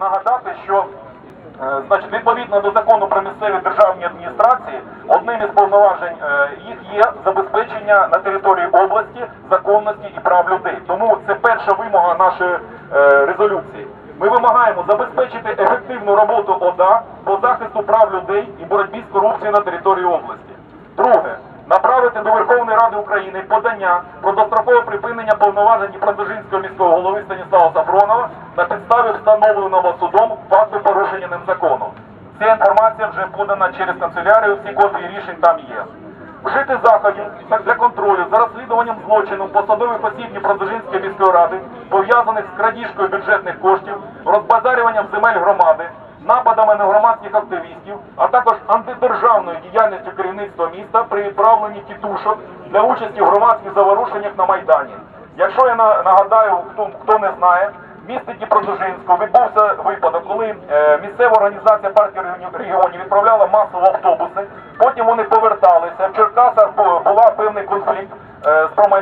нагадати, що е, значить, відповідно до закону про місцеві державні адміністрації, одним із повноважень е, їх є забезпечення на території області законності і прав людей. Тому це перша вимога нашої е, резолюції. Ми вимагаємо забезпечити ефективну роботу ОДА по захисту прав людей і боротьбі з корупцією на території області. Друге направити до Верховної Ради України подання про дострокове припинення повноважень Дніпродзержинського міського голови Станіслава Сафронова на підставі встановленого судом факту порушення ним закону. Ця інформація вже подана через канцелярію, всі копії рішень там є. Вжити заходів для контролю за розслідуванням злочину посадових осіб Дніпродзержинської міської ради, пов'язаних з крадіжкою бюджетних коштів, розбазарюванням земель громади, нападами на громадських активістів, а також антидержавною діяльністю керівництва міста при відправленні тітушок для участі в громадських заворушеннях на Майдані. Якщо я на- нагадаю, хто, хто не знає, в місті Дніпродзержинську відбувся випадок, коли е, місцева організація партії регіонів відправляла масово автобуси,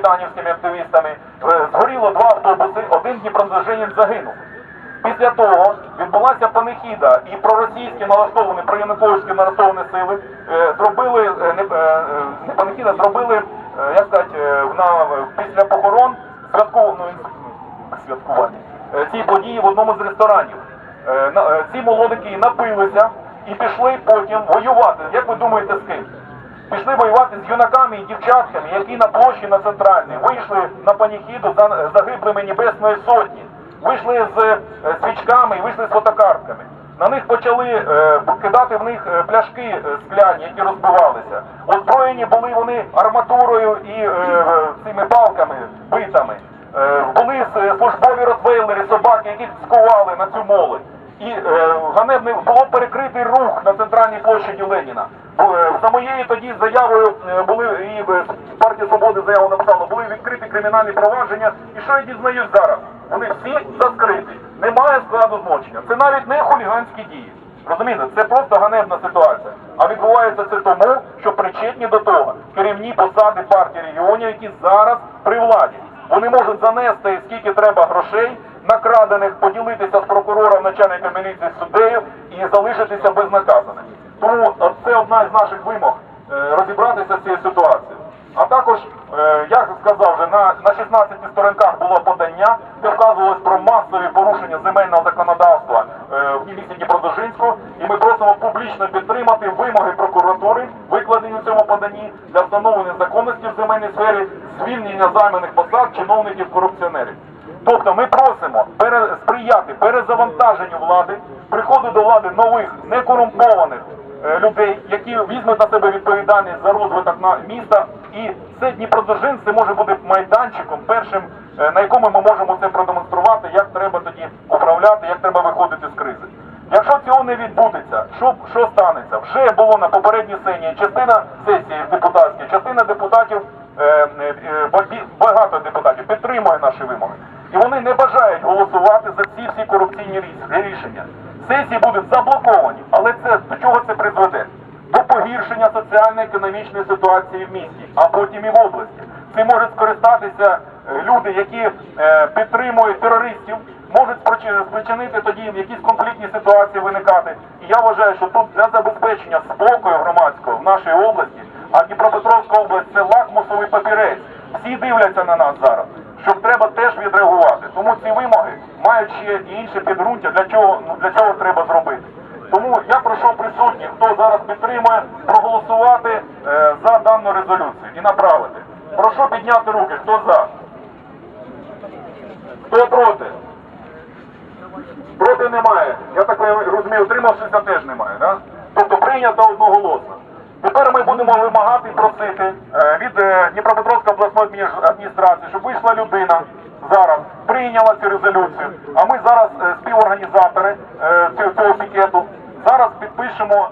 з промайданівськими активістами. Е, згоріло два автобуси, один Дніпродзержинець загинув. Після того відбулася панихіда і проросійські налаштовані, проянуковські налаштовані сили е, зробили е, не, не панихіда, зробили, як сказати, на, після похорон святку, ну, святкування ці події в одному з ресторанів. Ці молодики напилися і пішли потім воювати. Як ви думаєте, з ким? Пішли воювати з юнаками і дівчатками, які на площі на центральній вийшли на паніхіду за загиблими Небесної Сотні, вийшли з е, свічками і вийшли з фотокартками. На них почали е, кидати в них е, пляшки е, скляні, які розбивалися. Озброєні були вони арматурою і е, цими палками, битами. Е, були службові ротвейлери, собаки, які скували на цю молодь. І е, ганебний було перекритий рух на центральній площаді Леніна. Е, За моєю тоді заявою е, були і е, партія свободи заяву написала, були відкриті кримінальні провадження. І що я дізнаюсь зараз? Вони всі закриті. Немає складу злочинів. Це навіть не хуліганські дії. Розумієте, це просто ганебна ситуація. А відбувається це тому, що причетні до того керівні посади партії регіонів, які зараз при владі. Вони можуть занести скільки треба грошей, накрадених, поділитися з прокурором, начальником міліції, з суддею і залишитися безнаказаним. Тому це одна з наших вимог е, розібратися з цією ситуацією. А також, е, як сказав вже, на, на 16 сторінках було подання, де вказувалось про масові порушення земельного законодавства е, в місті просимо публічно підтримати вимоги прокуратури, викладені в цьому поданні для встановлення законності в земельній сфері, звільнення займаних посад чиновників-корупціонерів. Тобто ми просимо сприяти перезавантаженню влади, приходу до влади нових некорумпованих е, людей, які візьмуть на себе відповідальність за розвиток міста. І це Дніпродзержинськ це може бути майданчиком першим, е, на якому ми можемо це продемонструвати, як треба тоді управляти, як треба виходити з кризи. Якщо цього не відбудеться, що, що станеться? Вже було на попередній сесії частина сесії депутатської, частина депутатів, е, е, багато депутатів підтримує наші вимоги. І вони не бажають голосувати за ці всі корупційні ріш- рішення. Сесії будуть заблоковані, але це до чого це призведе? До погіршення соціально-економічної ситуації в місті, а потім і в області. Цим можуть скористатися е, люди, які е, підтримують терористів, можуть спричи- спричинити тоді якісь конфліктні ситуації виникати. І я вважаю, що тут для забезпечення спокою громадського в нашій області, а Дніпропетровська область це лакмусовий папірець. Всі дивляться на нас зараз, що треба теж відреагувати. Тому ці вимоги мають ще і інше підґрунтя, для чого ну для чого треба зробити. Тому я прошу присутніх, хто зараз підтримує, проголосувати е, за дану резолюцію і направити. Прошу підняти руки, хто за? Хто проти? Проти немає. Я так розумію, утримавшися теж немає. Да? Тобто прийнято одноголосно. Тепер ми будемо вимагати і просити е, від е, Дніпропетровської обласної адміністрації, щоб вийшла людина зараз, прийняла цю резолюцію. А ми зараз е, співорганізатори цього, пікету зараз підпишемо.